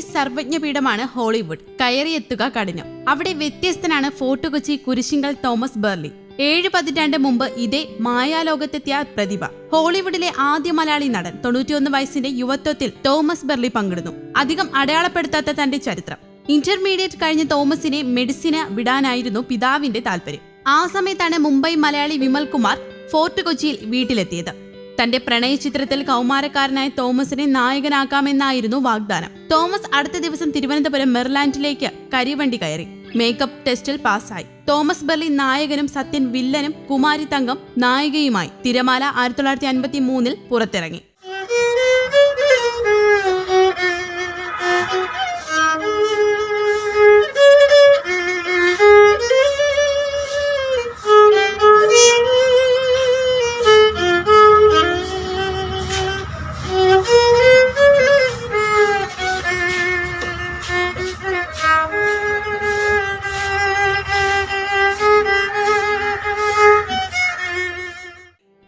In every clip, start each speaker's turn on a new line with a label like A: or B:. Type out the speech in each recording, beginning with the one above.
A: സർവജ്ഞപീഠമാണ് Hollywood. കയറിയെത്തുക കഠിനം. അവിടെ വ്യത്യസ്തനാണ് ഫോർട്ട് കൊച്ചി കുരിശിങ്കൽ തോമസ് ബെർലി. ഏഴ് പതിറ്റാണ്ട് മുമ്പ് ഇതേ മായാലോകത്തെത്തിയ പ്രതിഭ. ഹോളിവുഡിലെ ആദ്യ മലയാളി നടൻ. തൊണ്ണൂറ്റിയൊന്ന് വയസ്സിന്റെ യുവത്വത്തിൽ തോമസ് ബെർലി പങ്കിടുന്നു. അധികം അടയാളപ്പെടുത്താത്ത തന്റെ ചരിത്രം. ഇന്റർമീഡിയറ്റ് കഴിഞ്ഞ തോമസിനെ മെഡിസിന് വിടാനായിരുന്നു പിതാവിന്റെ താല്പര്യം. ആ സമയത്താണ് മുംബൈ മലയാളി വിമൽ കുമാർ ഫോർട്ട് കൊച്ചിയിൽ വീട്ടിലെത്തിയത്. തന്റെ പ്രണയ ചിത്രത്തിൽ കൗമാരക്കാരനായ തോമസിനെ നായകനാക്കാമെന്നായിരുന്നു വാഗ്ദാനം. തോമസ് അടുത്ത ദിവസം തിരുവനന്തപുരം മെർലാൻഡിലേക്ക് കരിവണ്ടി കയറി. മേക്കപ്പ് ടെസ്റ്റിൽ പാസ്സായി. തോമസ് ബെർലി നായകനും സത്യൻ വില്ലനും കുമാരി തങ്കം നായികയുമായി തിരമാല ആയിരത്തി തൊള്ളായിരത്തി അൻപത്തി മൂന്നിൽ പുറത്തിറങ്ങി.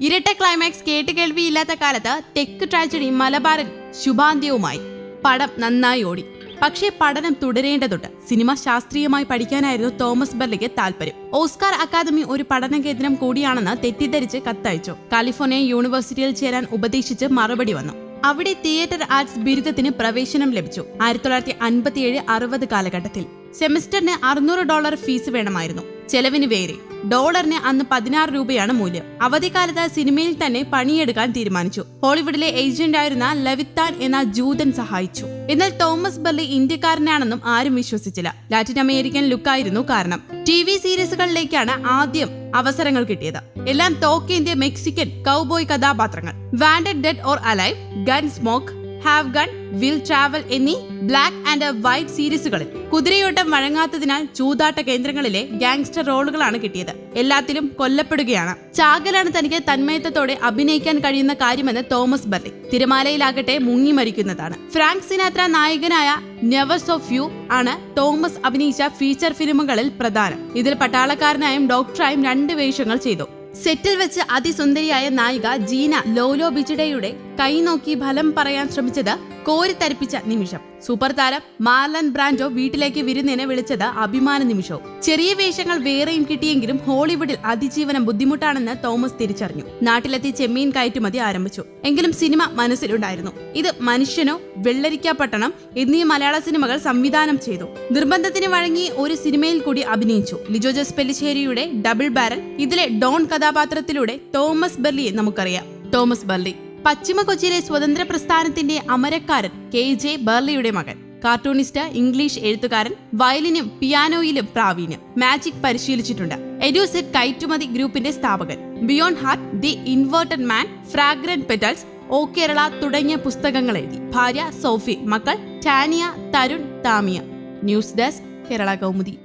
A: ഇരട്ട ക്ലൈമാക്സ് കേട്ട് കേൾവിയില്ലാത്ത കാലത്ത് തെക്ക് ട്രാജഡി മലബാറിൽ ശുഭാന്ത്യവുമായി. പടം നന്നായി ഓടി. പക്ഷേ പഠനം തുടരേണ്ടതുണ്ട്. സിനിമ ശാസ്ത്രീയമായി പഠിക്കാനായിരുന്നു തോമസ് ബെർലിക്ക് താല്പര്യം. ഓസ്കാർ അക്കാദമി ഒരു പഠന കേന്ദ്രം കൂടിയാണെന്ന് തെറ്റിദ്ധരിച്ച് കത്തയച്ചു. കാലിഫോർണിയ യൂണിവേഴ്സിറ്റിയിൽ ചേരാൻ ഉപദേശിച്ച് മറുപടി വന്നു. അവിടെ തിയേറ്റർ ആർട്സ് ബിരുദത്തിന് പ്രവേശനം ലഭിച്ചു. ആയിരത്തി തൊള്ളായിരത്തി അൻപത്തിയേഴ് അറുപത് കാലഘട്ടത്തിൽ. സെമിസ്റ്ററിന് അറുന്നൂറ് ഡോളർ ഫീസ് വേണമായിരുന്നു. ചെലവിന് വേറെ. ഡോളറിന് അന്ന് പതിനാറ് രൂപയാണ് മൂല്യം. അവധിക്കാലത്ത് സിനിമയിൽ തന്നെ പണിയെടുക്കാൻ തീരുമാനിച്ചു. ഹോളിവുഡിലെ ഏജന്റ് ആയിരുന്ന ലവിത്താൻ എന്ന ജൂതൻ സഹായിച്ചു. എന്നാൽ തോമസ് ബെർലി ഇന്ത്യക്കാരനാണെന്നും ആരും വിശ്വസിച്ചില്ല. ലാറ്റിൻ അമേരിക്കൻ ലുക്കായിരുന്നു കാരണം. ടി വി സീരീസുകളിലേക്കാണ് ആദ്യം അവസരങ്ങൾ കിട്ടിയത്. എല്ലാം തോക്കേന്ത്യ മെക്സിക്കൻ കൗബോയ് കഥാപാത്രങ്ങൾ. Wanted dead or alive gun smoke have gun will travel എന്നീ ബ്ലാക്ക് ആൻഡ് വൈറ്റ് സീരീസുകളിൽ കുതിരയോട്ടം വഴങ്ങാത്തതിനാൽ ചൂതാട്ട കേന്ദ്രങ്ങളിലെ ഗാങ്സ്റ്റർ റോളുകളാണ് കിട്ടിയത്. എല്ലാത്തിലും കൊല്ലപ്പെടുകയാണ്. ചാകലാണ് തനിക്ക് തന്മയത്വത്തോടെ അഭിനയിക്കാൻ കഴിയുന്ന കാര്യമെന്ന് തോമസ് ബർലി തിരമാലയിലാകട്ടെ മുങ്ങി മരിക്കുന്നതാണ്. ഫ്രാങ്ക് സിനാത്ര നായകനായ നെവസ് ഓഫ് യു ആണ് തോമസ് അഭിനയിച്ച ഫീച്ചർ ഫിലിമുകളിൽ പ്രധാനം. ഇതിൽ പട്ടാളക്കാരനായും ഡോക്ടറായും രണ്ട് വേഷങ്ങൾ ചെയ്തു. സെറ്റിൽ വെച്ച് അതിസുന്ദരിയായ നായിക ജീന ലോലോ ബിജിഡയുടെ കൈ നോക്കി ഫലം പറയാൻ ശ്രമിച്ചത് കോരിത്തരിപ്പിച്ച നിമിഷം. സൂപ്പർ താരം മാർലൻ ബ്രാൻഡോ വീട്ടിലേക്ക് വിരുന്നിനെ വിളിച്ചത് അഭിമാന നിമിഷവും. ചെറിയ വേഷങ്ങൾ വേറെയും കിട്ടിയെങ്കിലും ഹോളിവുഡിൽ അതിജീവനം ബുദ്ധിമുട്ടാണെന്ന് തോമസ് തിരിച്ചറിഞ്ഞു. നാട്ടിലെത്തി ചെമ്മീൻ കയറ്റുമതി ആരംഭിച്ചു. എങ്കിലും സിനിമ മനസ്സിലുണ്ടായിരുന്നു. ഇത് മനുഷ്യനോ വെള്ളരിക്ക പട്ടണം എന്നീ മലയാള സിനിമകൾ സംവിധാനം ചെയ്തു. നിർബന്ധത്തിന് വഴങ്ങി ഒരു സിനിമയിൽ കൂടി അഭിനയിച്ചു. ലിജോ ജസ് പെല്ലിശ്ശേരിയുടെ ഡബിൾ ബാരൽ ഇതിലെ ഡോൺ കഥാപാത്രത്തിലൂടെ തോമസ് ബെർലിയെ നമുക്കറിയാം. തോമസ് ബെർലി. പശ്ചിമ കൊച്ചിയിലെ സ്വതന്ത്ര പ്രസ്ഥാനത്തിന്റെ അമരക്കാരൻ കെ ജെ ബേർലിയുടെ മകൻ. കാർട്ടൂണിസ്റ്റ് ഇംഗ്ലീഷ് എഴുത്തുകാരൻ വയലിനും പിയാനോയിലും പ്രാവീണ്യം. മാജിക് പരിശീലിച്ചിട്ടുണ്ട്. എഡ്യൂസെറ്റ് കയറ്റുമതി ഗ്രൂപ്പിന്റെ സ്ഥാപകൻ. Beyond heart the inverted man fragrant petals O Kerala തുടങ്ങിയ പുസ്തകങ്ങൾ എഴുതി. ഭാര്യ സോഫി മക്കൾ Tania Tarun Thamia. News desk Kerala Kaumudi.